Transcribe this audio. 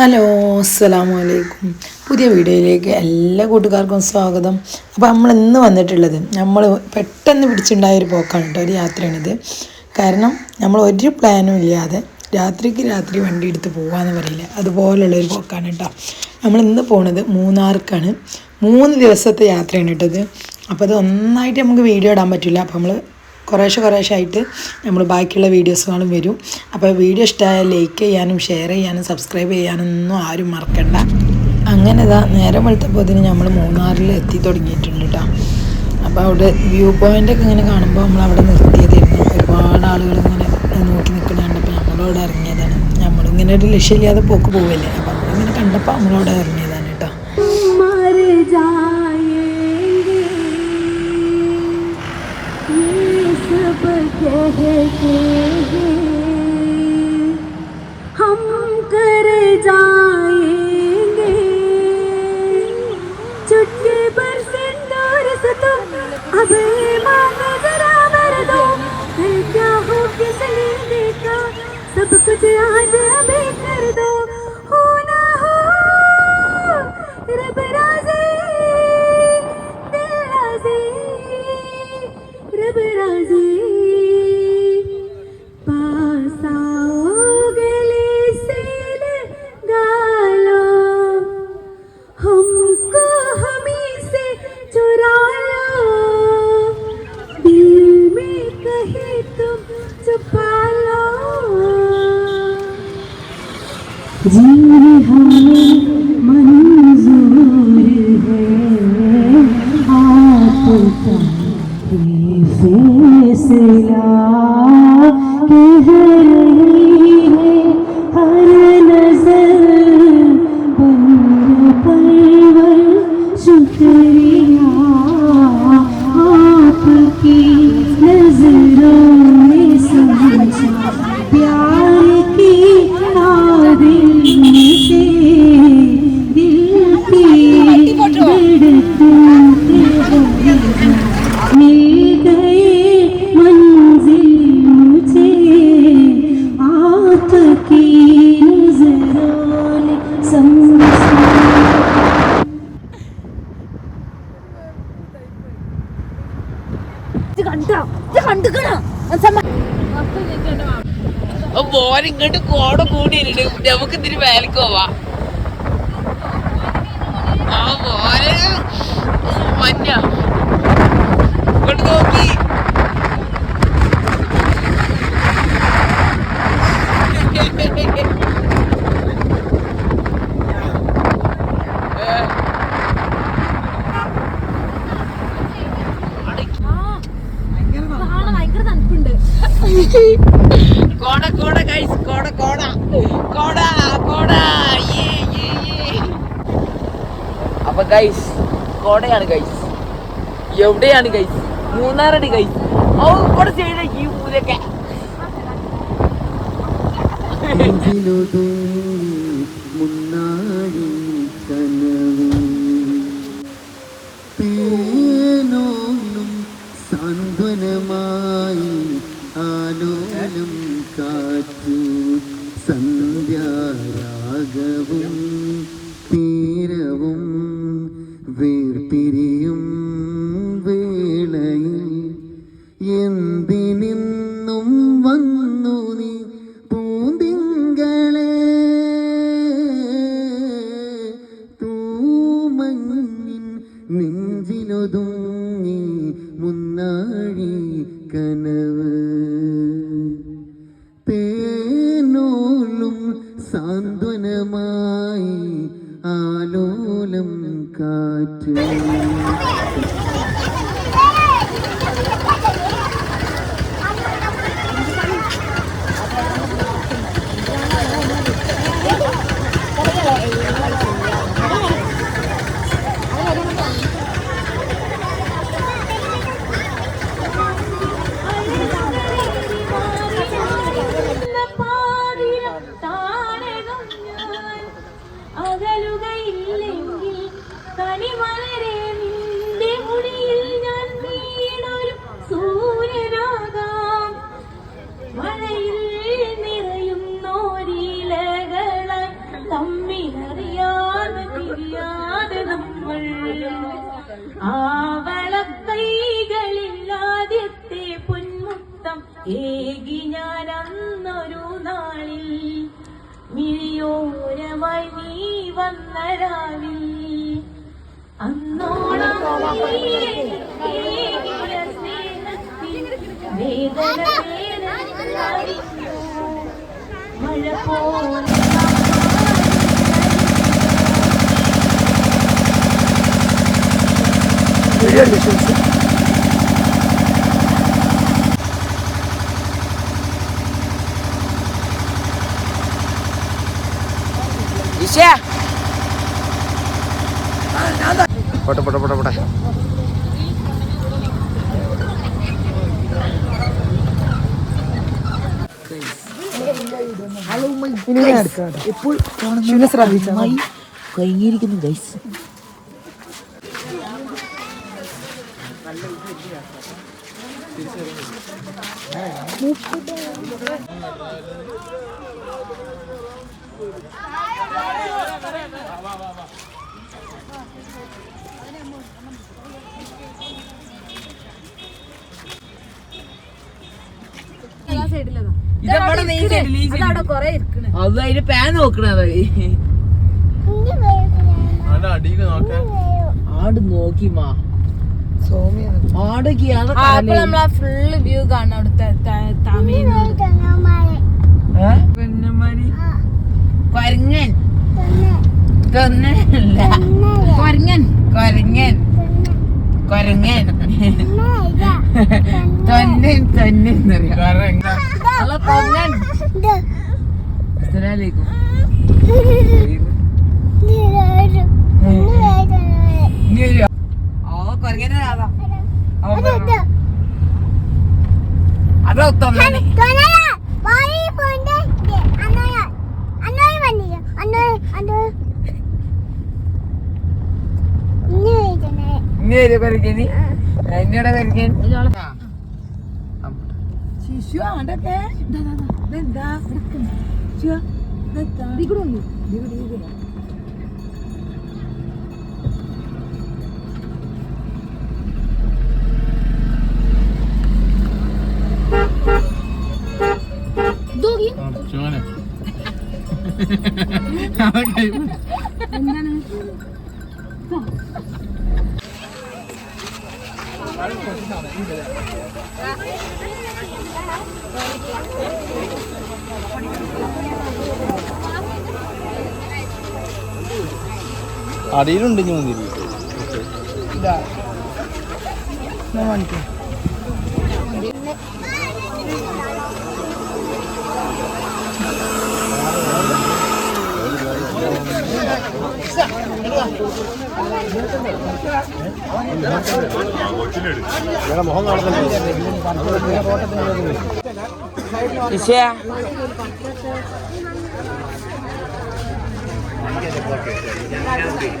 Hello അസ്സലാമു അലൈക്കും പുതിയ വീഡിയോയിലേക്ക് എല്ലാ കൂട്ടുകാർക്കും സ്വാഗതം. അപ്പോൾ നമ്മൾ ഇന്ന് വന്നിട്ടുള്ളത് നമ്മൾ പെട്ടെന്ന് പിടിച്ചുണ്ടായ ഒരു പോക്കാണ് കേട്ടോ ഒരു യാത്രയാണിത്. കാരണം നമ്മൾ ഒരു പ്ലാനും ഇല്ലാതെ രാത്രിക്ക് രാത്രി വണ്ടി എടുത്ത് പോകാമെന്ന് പറയില്ല. അതുപോലുള്ള ഒരു പോക്കാണ് കേട്ടോ. നമ്മൾ ഇന്ന് പോണത് മൂന്നാർക്കാണ്. മൂന്ന് ദിവസത്തെ യാത്രയാണ് കേട്ടത്. അപ്പോൾ അത് ഒന്നായിട്ട് നമുക്ക് വീഡിയോ ഇടാൻ പറ്റില്ല. അപ്പോൾ നമ്മൾ കുറേശ്ശെ കുറേശ്ശെ ആയിട്ട് നമ്മൾ ബാക്കിയുള്ള വീഡിയോസുകളും വരും. അപ്പോൾ വീഡിയോ ഇഷ്ടമായാൽ ലൈക്ക് ചെയ്യാനും ഷെയർ ചെയ്യാനും സബ്സ്ക്രൈബ് ചെയ്യാനൊന്നും ആരും മറക്കണ്ട. അങ്ങനെ ഇതാ നേരം വെളുത്തപ്പോൾ ഇതിന് നമ്മൾ മൂന്നാറിൽ എത്തി തുടങ്ങിയിട്ടുണ്ട് കേട്ടോ അപ്പോൾ അവിടെ വ്യൂ പോയിന്റൊക്കെ ഇങ്ങനെ കാണുമ്പോൾ നമ്മൾ അവിടെ നിർത്തിയതായിരുന്നു. ഒരുപാട് ആളുകൾ ഇങ്ങനെ നോക്കി നിൽക്കുന്ന കണ്ടപ്പോൾ നമ്മളവിടെ ഇറങ്ങിയതാണ്. നമ്മളിങ്ങനെ ഒരു ലക്ഷ്യമില്ലാതെ പോക്ക് പോവില്ലേ? അപ്പോൾ നമ്മളിങ്ങനെ കണ്ടപ്പോൾ നമ്മളവിടെ ഇറങ്ങിയതാണ്. कहते हैं हम कर जाएँगे। चुटकी पर सिंदूर से तुम अब ये जरा भर दो। क्या हो किसने देखा सब कुछ आज अभी कर दो। हो जी हमें मंजूर है आपका ये फैसला ഇങ്ങോട്ട് കോട കൂടിയിട്ടുണ്ട്. നമുക്ക് ഇതിന് വേലക്ക് പോവാ. ആ മോനെ. മഞ്ഞ. ഇങ്ങോട്ട് നോക്കി. Thank കോട ഗൈസ് കോട കോട. കോട കോട. അപ്പൊ ഗൈസ് കോടയാണ് ഗൈസ്. എവിടെയാണ് ഗൈസ്? മൂന്നാറാണ് ഗൈസ്. ഓ ഇവിടെ ചെയ്ത ഈ പൂരൊക്കെ മുന്നാടി കനവും. തേനോലും സാന്ത്വനമായി ആലോലം കാറ്റു സന്ധ്യാരാഗവും തീരവും വേർപിരിയും സാന്ത്വനമായി അകലുകയില്ലെങ്കിൽ കണിമലരെ നിന്റെ മുടിയിൽ ഞാൻ വീണൊരു സൂര്യനാകാം. മഴയിൽ നിറയുന്നോരീലകളെ തമ്മിലറിയാതെ തിരിയാതെ നമ്മൾ ആവളക്കൈകളിൽ ആദ്യത്തെ പൊന്മുത്തം ഏ വന്ന രാവിൽ അന്നോളം വേദന മഴ പോലെ ഇഷേ പോട്ടെ പോട്ടെ പോട്ടെ പോട്ടെ. മതി. കഴിഞ്ഞിരിക്കുന്നു ഗൈസ് വാ നീ അത് അതിന്റെ പാൻ നോക്കണത് ആട് നോക്കി മാ. ആടൊക്കെ നമ്മളാ ഫുള്ള് വ്യൂ കാണാം അവിടുത്തെ ത- തമിഴ്നാട് കൊരങ്ങൻ. കൊരങ്ങൻ. കൊരങ്ങൻ. കൊരങ്ങൻ. തൊന്നൻ തൊന്നൻ അല്ല കൊങ്ങൻ. അസ്സലാമലൈക്കും? ഓ കൊരങ്ങനെ അതാ അതോ തൊന്നനെ. ഇനി എന്നോടെ കൊരങ്ങൻ ശിശു ആണ്ടൊക്കെ ഇതെന്താ? അടിയിലുണ്ട് ഇനി മുന്തിരി. ഞാൻ 一千。还有一。